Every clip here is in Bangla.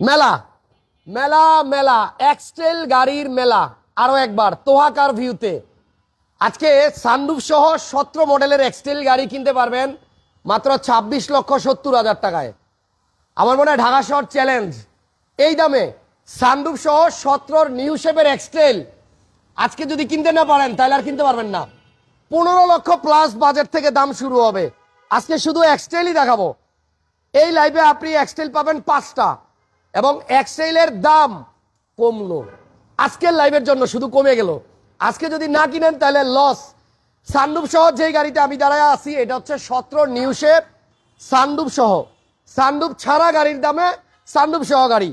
মেলা মেলা মেলা, এক্সটেল গাড়ির মেলা, আরও একবার তোহাকার ভিউতে। আজকে সানরুফ সহ সতেরো মডেলের এক্সটেল গাড়ি কিনতে পারবেন মাত্র ছাব্বিশ লক্ষ সত্তর হাজার টাকায়। আমার মনে হয় ঢাকা শহর চ্যালেঞ্জ এই দামে সানরুফ সহ সতেরোর নিউ শেপের এক্সটেল আজকে যদি কিনতে না পারেন, তাহলে আর কিনতে পারবেন না। পনেরো লক্ষ প্লাস বাজেট থেকে দাম শুরু হবে। আজকে শুধু এক্সটেলই দেখাবো। এই লাইভে আপনি এক্সটেল পাবেন পাঁচটা। এবং এক্সটেলের দাম কমলো। আজকের লাইভের জন্য শুধু কমে গেল। আজকে যদি না কিনেন, তাহলে লস সানরুফ সহ যেই গাড়িতে আমি দাঁড়ায় আছি, এটা হচ্ছে সতেরো নিউ শেপ সানরুফ সহ। সানরুফ ছাড়া গাড়ির দামে সানরুফ সহ গাড়ি।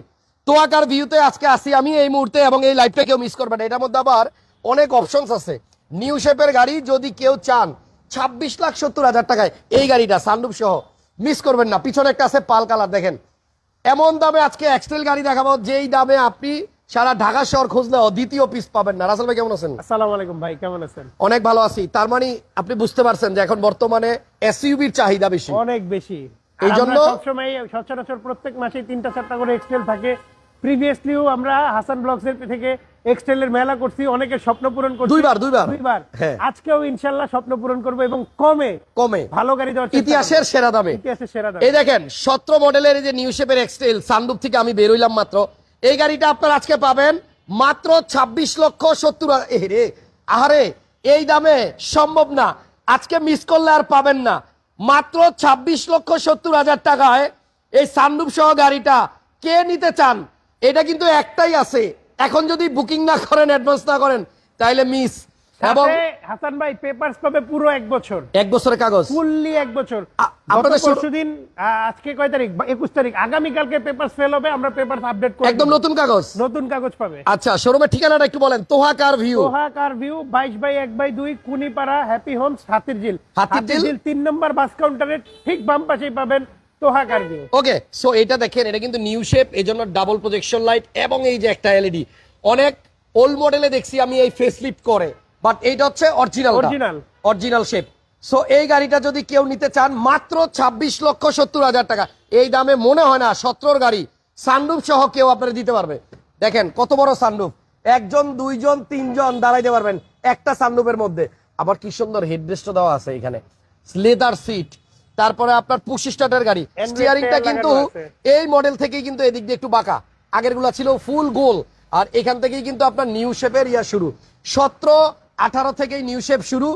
তোয়াকার ভিউতে আজকে আসি আমি এই মুহূর্তে এবং এই লাইভটা কেউ মিস করবেন না। এটার মধ্যে আবার অনেক অপশনস আছে। নিউ শেপের গাড়ি যদি কেউ চান, ছাব্বিশ লাখ সত্তর হাজার টাকায় এই গাড়িটা সানরুফ সহ। মিস করবেন না। পিছনে একটা আছে পাল কালার, দেখেন। এমন দামে আজকে এক্সটেল গাড়ি দেখাবো যেই দামে আপনি সারা ঢাকা শহর খুঁজলেও দ্বিতীয় পিস পাবেন না। রাসেল ভাই কেমন আছেন? আসসালামু আলাইকুম ভাই কেমন আছেন? অনেক ভালো আছি। তার মানে আপনি বুঝতে পারছেন যে এখন বর্তমানে এসইউবির চাহিদা বেশি। অনেক বেশি। এই জন্য- সবসময় সচরাচর প্রত্যেক মাসে তিনটা চারটা করে এক্সটেল থাকে। প্রিভিয়াসলিও আমরা হাসান ব্লগস এর থেকে এক্সটেলের মেলা করছি অনেকের স্বপ্ন পূরণ করছি। দুইবার, দুইবার। দুইবার। হ্যাঁ। আজকেও ইনশাল্লাহ স্বপ্ন পূরণ করব এবং কমে কমে। ভালো গাড়ি দেওয়ার ইতিহাসের সেরা দামে। ইতিহাসের সেরা দামে। এই দেখেন সতেরো মডেলের এই যে নিউ শেপের এক্সটেল সানরুফ থেকে আমি বেরোইলাম মাত্র। এই গাড়িটা আপনার আজকে পাবেন মাত্র ছাব্বিশ লক্ষ সত্তর হা- এ রে আহারে এই দামে সম্ভব না। আজকে মিস করলে আর পাবেন না। মাত্র ছাব্বিশ লক্ষ সত্তর হাজার টাকায় এই সানরুফ সহ গাড়িটা কে নিতে চান? এটা কিন্তু একটাই আছে। এখন যদি বুকিং না করেন অ্যাডভান্স না করেন তাইলে মিস এবং হাসান ভাই পেপারস পাবে পুরো এক বছর। এক বছরের কাগজ। ফুললি এক বছর। আপনাদের পরশুদিন আজকে কয় তারিখ? একুশ তারিখ। আগামীকালকে পেপারস ফেল হবে আমরা পেপারস আপডেট একদম নতুন কাগজ। নতুন কাগজ পাবে। আচ্ছা শোরুমের ঠিকানাটা একটু বলেন। ভিউ কার ভিউ বাইশ বাই এক বাই দুই Kunipara happy homes number bus কাউন্টারের ঠিক বাম পাশেই পাবেন ওকে সো এটা দেখেন এটা কিন্তু নিউ শেপ এই ডাবল প্রজেকশন লাইট এবং এই যে একটা এলইডি অনেক ওল্ড মডেলে দেখছি আমি এই ফেসলিফট করে বাট এইটা হচ্ছে original Original। Original shape so এই গাড়িটা যদি কেউ নিতে চান মাত্র ছাব্বিশ লক্ষ সত্তর হাজার টাকা। এই দামে মনে হয় না সতেরোর গাড়ি সানরুফ সহ কেউ আপনারা দিতে পারবে। দেখেন কত বড় সানরুফ একজন দুইজন তিনজন দাঁড়াইতে পারবেন একটা সানরুফের মধ্যে। আবার কি সুন্দর হেডরেস্ট দেওয়া আছে এখানে। লেদার সিট তারপরে আপনার পুশ স্টার্টের গাড়ি। স্টিয়ারিংটা কিন্তু এই মডেল থেকেই কিন্তু এদিক দিয়ে একটু বাঁকা। আগেরগুলা ছিল ফুল গোল। আর এখান থেকেই কিন্তু আপনার নিউ শেপের ইয়া শুরু। সতেরো আঠারো থেকেই নিউ শেপ শুরু।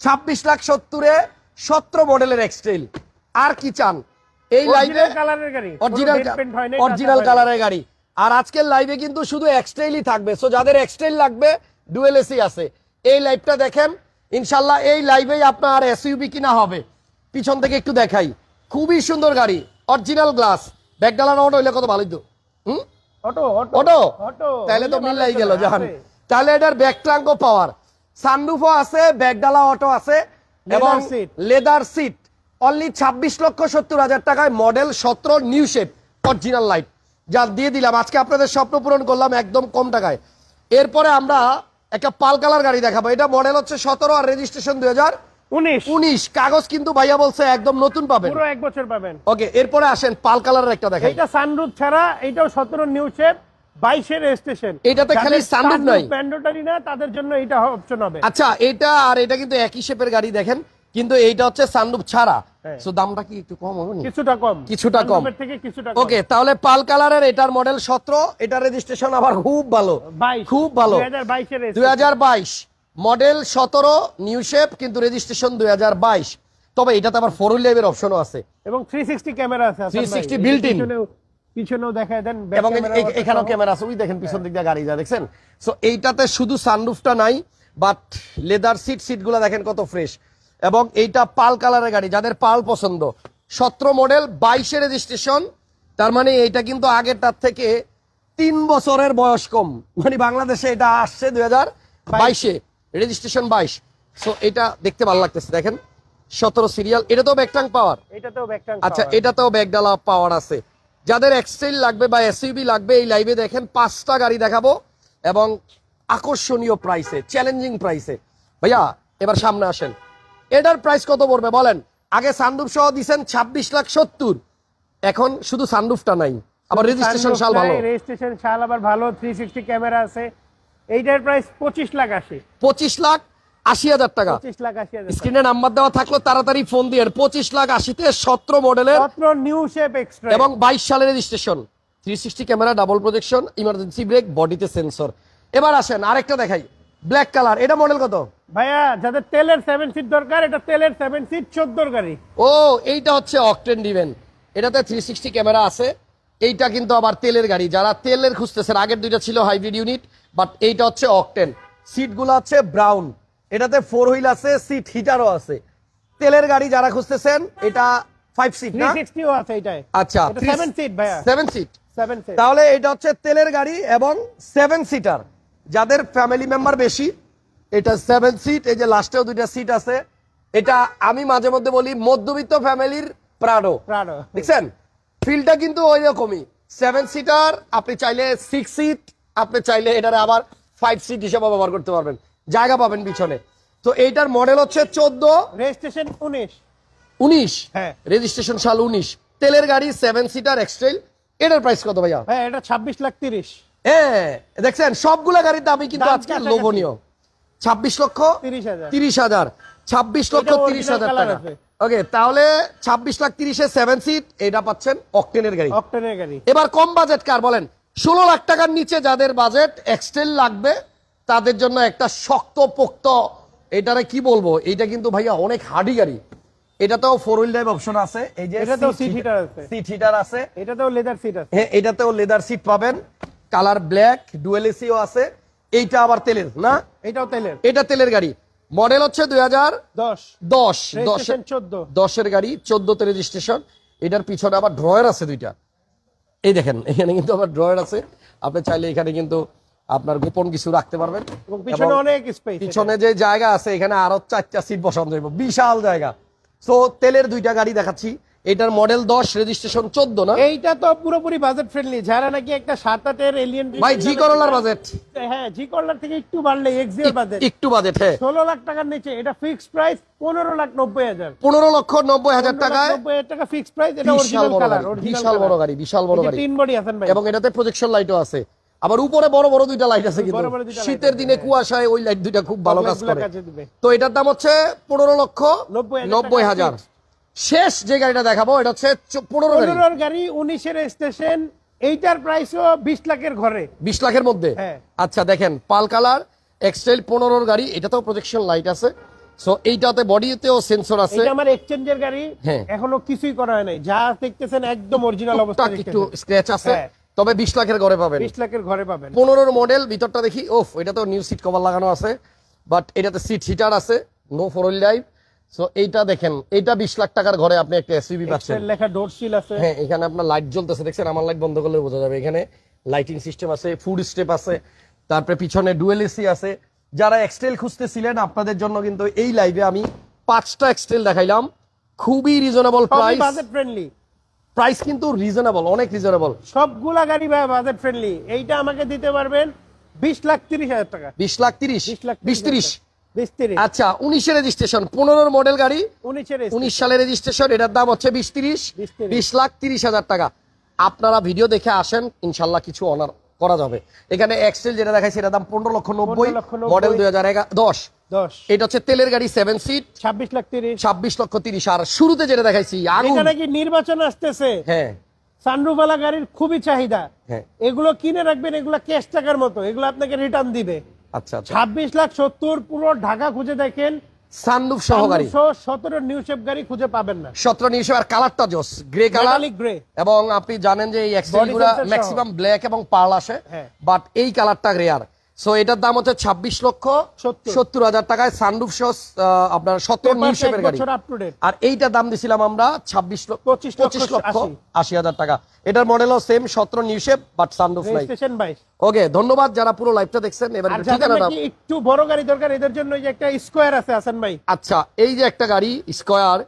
ছাব্বিশ লাখ সত্তরে সতেরো মডেলের এক্সটেল আর কি চান? এই লাইভে অরিজিনাল অরিজিনাল কালারের গাড়ি। আর আজকের লাইভে কিন্তু শুধু এক্সটেলই থাকবে। সো যাদের এক্সটেল লাগবে ডুয়েল এসি আছে। এই লাইভটা দেখেন। ইনশাল্লাহ এই লাইভেই আপনার এসইউবি কিনা হবে। পিছন থেকে একটু দেখাই। খুবই সুন্দর গাড়ি অরিজিনাল গ্লাস ব্যাকডালার অটো হইলে কত ভালোই তো হুম? অটো অটো তাহলে তো মিলাই গেল জাহান তাহলে এটার ব্যাকট্রাঙ্কও পাওয়ার সানরুফও আছে ব্যাকডালা অটো আছে এবং লেদার সিট অনলি ছাব্বিশ লক্ষ সত্তর হাজার টাকায় মডেল সতেরো নিউ শেপ অরিজিনাল লাইট যা দিয়ে দিলাম আজকে আপনাদের স্বপ্ন পূরণ করলাম একদম কম টাকায়। এরপরে আমরা একটা পাল কালার গাড়ি দেখাবো। এটা মডেল হচ্ছে সতেরো আর রেজিস্ট্রেশন দুই হাজার। 19 কাগজ কিন্তু ভাইয়া বলছে একদম নতুন পাবেন। পুরো এক বছর পাবেন। ওকে এরপরে আসেন পাল কালারের একটা দেখেন এটা সানরুফ ছাড়া এটাও 17 নিউ শেপ 22 এর স্টেশন এটাতে খালি সানরুফ নাই। প্যান্ডোটারি না তাদের জন্য এটা অপশন হবে। আচ্ছা এটা আর এটা কিন্তু একই শেপের গাড়ি দেখেন কিন্তু এইটা হচ্ছে সানরুফ ছাড়া। হ্যাঁ। সো দামটা কি একটু কম হবে কিছুটা কম। কিছুটা কম। থেকে কিছুটা ওকে তাহলে পাল কালারের এটার মডেল 17 এটা রেজিস্ট্রেশন আবার খুব ভালো। খুব ভালো। 2022 2022 মডেল সতেরো নিউ শেপ কিন্তু রেজিস্ট্রেশন দুই হাজার বাইশ। তবে এটাতে আবার ফোর হুইল লাইভের অপশনও আছে। এবং থ্রি সিক্সটি ক্যামেরা আছে থ্রি সিক্সটি 360 built in। পিছনেও- দেন এবং আছে এখানেও ক্যামেরা আছে। ওই দেখেন পিছন দিক দিয়ে গাড়ি যা দেখছেন। সো এইটাতে শুধু সানরুফটা নাই বাট লেদার সিট সিটগুলো দেখেন কত ফ্রেশ এবং এইটা পাল কালারের গাড়ি যাদের পাল পছন্দ। সতেরো মডেল বাইশে রেজিস্ট্রেশন তার মানে এইটা কিন্তু আগেরটার থেকে তিন বছরের বয়স কম। মানে বাংলাদেশে এটা আসছে দুই হাজার বাইশে। রেজিস্ট্রেশন বাইশ। সো এটা দেখতে ভালো লাগতেছে দেখেন। সতেরো সিরিয়াল এটা তো ব্যাকটাং পাওয়ার আচ্ছা এটাতেও ব্যাগডালা পাওয়ার আছে। যাদের এক্সটেল লাগবে বা এসইবি লাগবে এই লাইভে দেখেন পাঁচটা গাড়ি দেখাবো এবং আকর্ষণীয় প্রাইসে চ্যালেঞ্জিং প্রাইসে ভাইয়া এবার সামনে আসেন। এটার প্রাইস কত পড়বে বলেন? আগে সানরুফ সহ দিছেন ছাব্বিশ লাখ সত্তর। এখন শুধু সানরুফটা নাই। আবার রেজিস্ট্রেশন সাল ভালো। রেজিস্ট্রেশন সাল আবার ভালো থ্রি সিক্সটি ক্যামেরা আছে। এইটার প্রাইস পঁচিশ লাখ আসে পঁচিশ লাখ আশি হাজার টাকা। আশি স্ক্রিনে নাম্বার দেওয়া থাকল তাড়াতাড়ি ফোন দিয়ে। পঁচিশ লাখ আশিতে সতেরো মডেলের নিউ শেপ এক্সট্রা এবং বাইশ সালের registration three sixty camera double projection emergency brake বডিতে সেন্সর এবার আসেন আরেকটা দেখাই। ব্ল্যাক কালার এটা মডেল কত? ভাইয়া যাদের তেলের সেভেন সিট দরকার এটা তেলের সেভেন সিট চোদ্দোর গাড়ি। ও এইটা হচ্ছে অকটেন ডিভেন এটাতে থ্রি সিক্সটি ক্যামেরা আছে। এইটা কিন্তু আবার তেলের গাড়ি। যারা তেলের খুঁজতেছেন আগের দুইটা ছিল হাইব্রিড ইউনিট বাট এইটা হচ্ছে অকটেন সিটগুলো আছে ব্রাউন এটাতে ফোর হুইল আছে সিট হিটারও আছে। তেলের গাড়ি যারা খুঁজতেছেন এটা ফাইভ সিট না? আছে এটাই আচ্ছা সেভেন সিট ভাইয়া। সেভেন সিট সেভেন সিট তাহলে এটা হচ্ছে তেলের গাড়ি এবং সেভেন সিটার যাদের ফ্যামিলি মেম্বার বেশি এটা সেভেন সিট এই যে লাস্টেও দুইটা সিট আছে। এটা আমি মাঝে মধ্যে বলি মধ্যবিত্ত ফ্যামিলির প্রাডো প্রাডো দেখছেন? ফিলটা কিন্তু ওই রকমই সেভেন সিটার আপনি চাইলে সিক্স সিট আপনি চাইলে এটার আবার ফাইভ সিট হিসেবে ব্যবহার করতে পারবেন। জায়গা পাবেন পিছনে। তো এইটার মডেল হচ্ছে চোদ্দ। রেজিস্ট্রেশন উনিশ। উনিশ? হ্যাঁ। রেজিস্ট্রেশন সাল উনিশ। তেলের গাড়ি সেভেন সিটার এক্সট্রেল এটার প্রাইস কত ভাইয়া? ভাইয়া এটা ছাব্বিশ লাখ তিরিশ। হ্যাঁ দেখছেন সবগুলা গাড়ির দামই কিন্তু আজকে লোভনীয়। ছাব্বিশ লক্ষ তিরিশ হাজার। তিরিশ হাজার। ছাব্বিশ লক্ষ তিরিশ হাজার টাকা। ওকে তাহলে ছাব্বিশ লাখ তিরিশে সেভেন সিট এটা পাচ্ছেন অকটেনের গাড়ি। অক্টেনের গাড়ি। এবার কম বাজেট কার বলেন? ষোলো লাখ টাকার নিচে যাদের বাজেট এক্সটেল লাগবে তাদের জন্য একটা শক্ত পোক্ত এটারে কি বলব? এইটা কিন্তু ভাইয়া অনেক হার্ডি গাড়ি। এটাতেও ফোর হুইল ড্রাইভ অপশন আছে। এই যে এটাতেও seat heater আছে। সিট হিটার আছে। এটাতেও লেদার সিট আছে। হ্যাঁ এটাতেও লেদার সিট পাবেন। কালার ব্ল্যাক ডুয়েল এসিও আছে। এইটা আবার তেলের না? এটাও তেলের। এটা তেলের গাড়ি। মডেল হচ্ছে দুই হাজার দশ। দশ দশের চোদ্দ। দশের গাড়ি চোদ্দতে রেজিস্ট্রেশন। এটার পিছনে আবার ড্রয়ার আছে দুইটা। এই দেখেন এখানে কিন্তু আবার ড্রয়ার আছে। আপনি চাইলে এখানে কিন্তু আপনার গোপন কিছু রাখতে পারবেন। পিছনে অনেক স্পেস পিছনে যে জায়গা আছে এখানে আরও চারটা সিট বসানো যাবে। বিশাল জায়গা। তো তেলের দুইটা গাড়ি দেখাচ্ছি। এটার মডেল দশ রেজিস্ট্রেশন চোদ্দ না? এইটা তো পুরোপুরি বাজেট ফ্রেন্ডলি যারা নাকি একটা সাত আটের এলিয়ন ভাই জি করলার বাজেট হ্যাঁ জি করলার থেকে একটু বাড়লে এক্সিওর বাজেট একটু বাজেট হ্যাঁ। ষোলো লাখ টাকার নিচে এটা ফিক্সড প্রাইস পনেরো লাখ নব্বই হাজার। পনেরো লক্ষ নব্বই হাজার টাকায় নব্বই হাজার টাকা ফিক্সড প্রাইস এটা অরিজিনাল কালার বিশাল বড় গাড়ি বিশাল বড় গাড়ি। তিন বডি আছেন ভাই। এবং এটাতে প্রজেকশন লাইটও আছে। আবার উপরে বড় বড় দুইটা লাইট আছে কিন্তু। শীতের দিনে হ্যাঁ। কুয়াশায় ওই লাইট দুইটা খুব ভালো কাজ করে। তো এটার দাম হচ্ছে পনেরো লক্ষ নব্বই হাজার শেষ যে গাড়িটা দেখাবো এটা হচ্ছে পনেরো গাড়ি। পনেরোর গাড়ি উনিশের স্টেশন এইটার প্রাইসও বিশ লাখের ঘরে। বিশ লাখের মধ্যে? হ্যাঁ। আচ্ছা দেখেন পাল কালার এক্সটাইল পনেরোর গাড়ি এটাতেও প্রজেকশন লাইট আছে। সো এইটাতে বডিতেও সেন্সর আছে। এটা আমার এক্সচেঞ্জের গাড়ি। হ্যাঁ। এখনও কিছুই করা হয় নাই। যা দেখতেছেন একদম অরিজিনাল অবস্থা একটু স্ক্র্যাচ আছে। হ্যাঁ। তবে বিশ লাখের ঘরে পাবেন। লাখের ঘরে পাবেন। মডেল ভিতরটা দেখি ওফ এটা তো নিউ সিট কভার লাগানো আছে। বাট এটাতে সিট হিটার আছে no four wheel drive so এইটা দেখেন এইটা বিশ লাখ টাকার ঘরে আপনি একটা এসইবি পাচ্ছেন। লেখা ডোর সিল আছে। হ্যাঁ এখানে আপনার লাইট জ্বলতেছে দেখছেন? আমার লাইট বন্ধ করলে বোঝা যাবে। এখানে লাইটিং সিস্টেম আছে ফুড স্টেপ আছে তারপরে পিছনে ডুয়েল এসি আছে। যারা এক্সটেল খুঁজতেছিলেন আপনাদের জন্য কিন্তু এই লাইভে আমি পাঁচটা এক্সটেল দেখাইলাম। খুবই reasonable price budget friendly price কিন্তু রিজনেবল অনেক রিজনেবল সবগুলা গাড়ি ভাই বাজেট ফ্রেন্ডলি এইটা আমাকে দিতে পারবেন বিশ লাখ তিরিশ হাজার টাকা। বিশ লাখ তিরিশ? বিশ লাখ বিশ বিশ তিরিশ? আচ্ছা উনিশের রেজিস্ট্রেশন পনেরোর মডেল গাড়ি উনিশ সালের রেজিস্ট্রেশন এটার দাম হচ্ছে বিশ তিরিশ বিশ লাখ তিরিশ হাজার টাকা। আপনারা ভিডিও দেখে আসেন ইনশাল্লাহ কিছু অনার করা যাবে। এখানে এক্সেল যেটা দেখাই সেটার দাম পনেরো লক্ষ নব্বই 15 লক্ষ নব্বই। মডেল দুই হাজার দশ। এটা হচ্ছে তেলের গাড়ি সেভেন সিট ছাব্বিশ লাখ তিরিশ। ছাব্বিশ লক্ষ তিরিশ। আর শুরুতে যেটা দেখাইছি আগুন এখানে কি নির্বাচন আসতেছে? হ্যাঁ। সানরুফওয়ালা গাড়ির খুবই চাহিদা। হ্যাঁ। এগুলো কিনে রাখবেন এগুলো ক্যাশ টাকার মতো। এগুলো আপনাকে রিটার্ন দিবে। আচ্ছা আচ্ছা। ছাব্বিশ লাখ সত্তর পুরো ঢাকা খুঁজে দেখেন। সানরুফ সহ গাড়ি সতেরো নিউ শেপ গাড়ি খুঁজে পাবেন না। আর কালারটা জোস। গ্রে কালার গ্রে এবং আপনি জানেন যে এই। ম্যাক্সিমাম ব্ল্যাক এবং পার্ল আসে। হ্যাঁ। বাট এই কালারটা রেয়ার সো এটার দাম হচ্ছে ছাব্বিশ লক্ষ সত্তর। হাজার টাকায় সানরুফ সহ আপনার সতেরো নিউ শেপের গাড়ি। আর এইটার দাম দিছিলাম আমরা ছাব্বিশ লক্ষ পঁচিশ লক্ষ আশি। হাজার টাকা। এটার মডেলও সেম সতেরো নিউ শেপ বাট সানরুফ নাই। ওকে ধন্যবাদ যারা পুরো লাইভটা দেখছেন। এবার ঠিকানাটা একটু বড় গাড়ি দরকার এদের জন্য যে একটা স্কোয়ার আছে হাসান ভাই। আচ্ছা এই যে একটা গাড়ি স্কোয়ার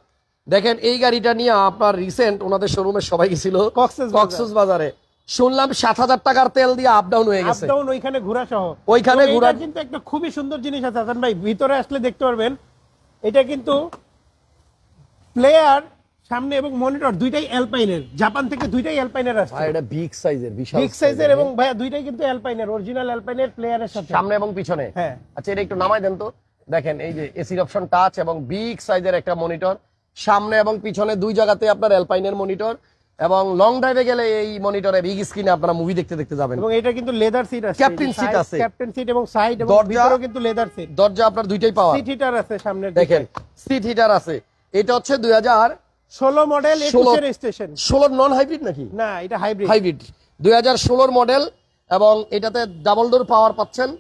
দেখেন এই গাড়িটা নিয়ে আপনার রিসেন্ট ওনাদের শোরুমে সবাই গেছিল। কক্সেস বাজার। শুনলাম সাত হাজার টাকার তেল দিয়ে আপ ডাউন হয়ে গেছে। ডাউন ওইখানে ঘোরা সহ। ওইখানে ঘোরা- কিন্তু একটা খুবই সুন্দর জিনিস আছে হাসান ভাই। ভিতরে আসলে দেখতে পারবেন এটা কিন্তু প্লেয়ার সামনে এবং মনিটর দুইটাই অ্যালপাইনের জাপান থেকে দুইটাই অ্যালপাইনের আসছে। ভাই এটা বিগ সাইজের বিশাল বিগ সাইজের এবং ভাইয়া দুইটাই কিন্তু অ্যালপাইনের অরিজিনাল অ্যালপাইনের প্লেয়ারের সাথে। সামনে এবং পিছনে? হ্যাঁ। আচ্ছা এটা একটু নামাই দেন তো। দেখেন এই যে এসির অপশন টাচ এবং বিগ সাইজের একটা মনিটর সামনে এবং পিছনে দুই জায়গাতে আপনার অ্যালপাইনের মনিটর এবং লং ড্রাইভে গেলে এই মনিটরে বিগ স্ক্রিনে আপনারা মুভি দেখতে দেখতে যাবেন। এবং এটা কিন্তু লেদার সিট আছে। Captain seat আছে। ক্যাপ্টেন সিট এবং সাইড এবং ভিতরেও কিন্তু লেদার সিট দরজা আপনার দুইটাই পাওয়া। সিট হিটার আছে সামনে দেখেন সিট হিটার আছে। এটা হচ্ছে দুই হাজার ষোলো মডেল ষোলো। একুশের স্টেশন ষোলোর নন হাইব্রিড নাকি? না এটা হাইব্রিড হাইব্রিড দুই হাজার ষোলোর মডেল এবং এটাতে ডাবল ডোর পাওয়ার পাচ্ছেন।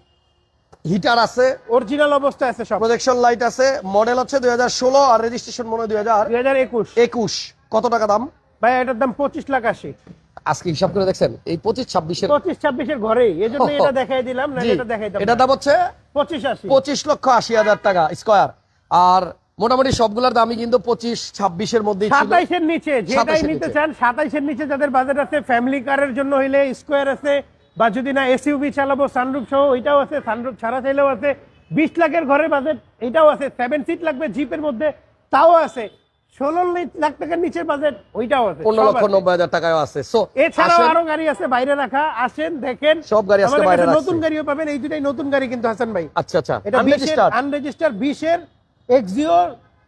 হিটার আছে। অরিজিনাল অবস্থায় আছে সব। প্রজেকশন লাইট আছে। মডেল হচ্ছে দুই হাজার ষোলো আর রেজিস্ট্রেশন মনে হয় দুই হাজার দুই হাজার একুশ। একুশ। কত টাকা দাম? ভাই এটার দাম পঁচিশ লাখ আশি। আজকে হিসাব করে দেখছেন? এই পঁচিশ ছাব্বিশের পঁচিশ ছাব্বিশের ঘরেই। এই জন্য এটা দেখাই দিলাম না এটা দেখাই এটা দাম হচ্ছে পঁচিশ আশি। পঁচিশ লক্ষ আশি হাজার টাকা স্কোয়ার। আর মোটামুটি সবগুলোর দামই কিন্তু পঁচিশ ছাব্বিশের মধ্যেই ছিল। সাতাইশের নিচে যেটাই 27 নিতে চান সাতাইশের নিচে যাদের বাজেট আছে ফ্যামিলি কারের জন্য হইলে স্কোয়ার আছে বা যদি না এসইউভি চালাবো সানরুফ সহ ওইটাও আছে সানরুফ ছাড়া চাইলেও আছে। বিশ লাখের ঘরের বাজেট এটাও আছে। সেভেন সিট লাগবে জিপের মধ্যে তাও আছে। ষোলো লাখ টাকার নিচের বাজেট ওইটাও আছে পনেরো লক্ষ নব্বই হাজার টাকায় আছে। সো এছাড়াও আরও গাড়ি আছে বাইরে রাখা আসেন দেখেন। সব গাড়ি আমাদের বাইরে নতুন গাড়িও পাবেন এই দুটাই নতুন গাড়ি কিন্তু হাসান ভাই। আচ্ছা আচ্ছা। এটা বিশের আনরেজিস্টার বিশের এক্সিও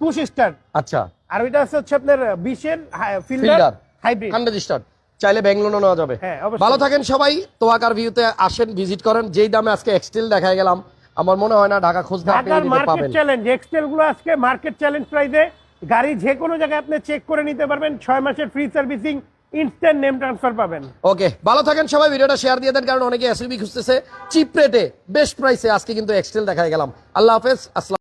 পুশ স্টার আচ্ছা। আর ওইটা আছে হচ্ছে আপনার বিশের ফিল্ডার হাইব্রিড আনরেজিস্টার্ড চাইলে ব্যাংক নেওয়া যাবে। হ্যাঁ, ভালো থাকেন সবাই। তোয়াকার ভিউতে আসেন ভিজিট করেন। যেই দামে আজকে এক্সটেল দেখায় গেলাম আমার মনে হয় না ঢাকা খুঁজতে ঢাকার মার্কেট চ্যালেঞ্জ এক্সটেলগুলো আজকে মার্কেট চ্যালেঞ্জ প্রাইসে গাড়ি যে কোনো জায়গায় আপনি চেক করে নিতে পারবেন, ছয় মাসের free servicing instant name transfer পাবেন। ওকে ভালো থাকেন সবাই, ভিডিওটা শেয়ার দিয়ে দেন, কারণ অনেকে এসবি খুঁজতেছে। চিপ রেটে বেস্ট প্রাইসে আজকে কিন্তু এক্সটেল দেখায় গেলাম। আল্লাহ হাফেজ, আসসালাম।